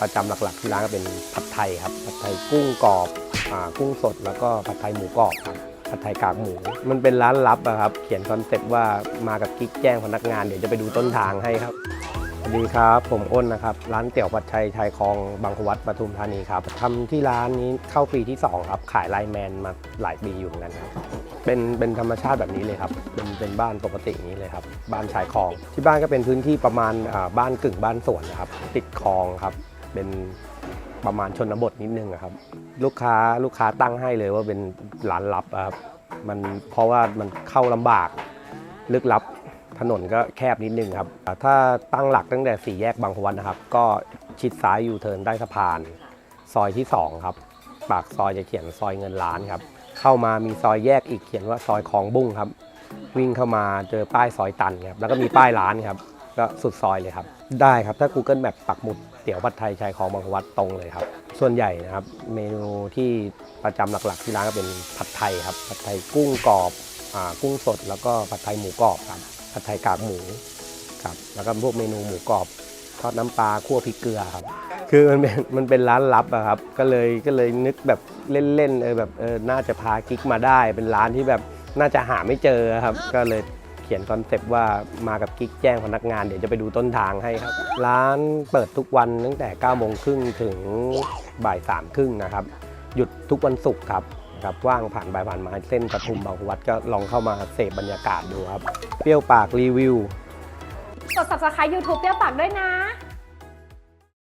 ประจำหลักๆที่ร้านก็เป็นผัดไทยครับผัดไทยกุ้งกรอบอกุ้งสด แล้วก็ผัดไทยหมูกรอบครับผัดไทยกากหมู มันเป็นร้านลับอะครับ เขียนคอนเซ็ปต์ว่ามากับกิ๊กแจ้งพนักงานเดี๋ยวจะไปดูต้นทางให้ครับสวัสดีครับ ผมอ้นนะครับ ร้านเตี๋ยวผัดไทยชายคลองบางขวัดปทุมธานีครับทำที่ร้านนี้เข้าปีที่ 2 ครับ ขายไลน์แมนมาหลายปีอยู่เหมือนกันครับเป็นเป็นธรรมชาติแบบนี้เลยครับ เป็นเป็นบ้านปกติอย่างนี้เลยครับ บ้านชายคลอง ที่บ้านก็เป็นพื้นที่ประมาณบ้านกึ่งบ้านสวนนะครับ ติดคลองครับ เป็นประมาณชนบทนิดนึงครับ ลูกค้าลูกค้าตั้งให้เลยว่าเป็นร้านลับครับมันเพราะว่ามันเข้าลำบากลึกลับถนนก็แคบนิดนึงครับ ถ้าตั้งหลักตั้งแต่สี่แยกบางพวันนะครับ ก็ชิดซ้ายยูเทิร์นใต้สะพาน ซอยที่ 2 ครับ ปากซอยจะเขียนซอยเงินล้านครับ เข้ามามีซอยแยกอีกเขียนว่าซอยคลองบุ้งครับ วิ่งเข้ามาเจอป้ายซอยตันครับ แล้วก็มีป้ายร้านครับ ก็สุดซอยเลยครับ ได้ครับถ้า Google Map ปักหมุดเตี๋ยวผัดไทยชายคลองบางพวัดตรงเลยครับ ส่วนใหญ่นะครับ เมนูที่ประจำหลักๆ ที่ร้านก็เป็นผัดไทยครับผัดไทยกุ้งกรอบอกุ้งสด แล้วก็ผัดไทยหมูกรอบครับผัดไทยกากหมูครับแล้วก็พวกเมนูหมูกรอบทอดน้ำปลาคั่วพริกเกลือครับ คือมันเป็นมันเป็นร้านลับอะครับ ก็เลยก็เลยนึกแบบเล่นๆเออแบบเออน่าจะพากิ๊กมาได้ เป็นร้านที่แบบน่าจะหาไม่เจอครับ ก็เลย ขียนคอนเซปต์ว่ามากับกิ๊กแจ้งพนักงานเดี๋ยวจะไปดูต้นทางให้ครับ ร้านเปิดทุกวันตั้งแต่9โมงครึ่งถึงบ่ายสามครึ่งนะครับ หยุดทุกวันศุกร์ครับครับว่างผ่านบ่ายผ่านมาเส้นปทุมบางพวัดก็ลองเข้ามาเสพบรรยากาศดูครับ เปรี้ยวปากรีวิว กด subscribe YouTube เปรี้ยวปากด้วยนะ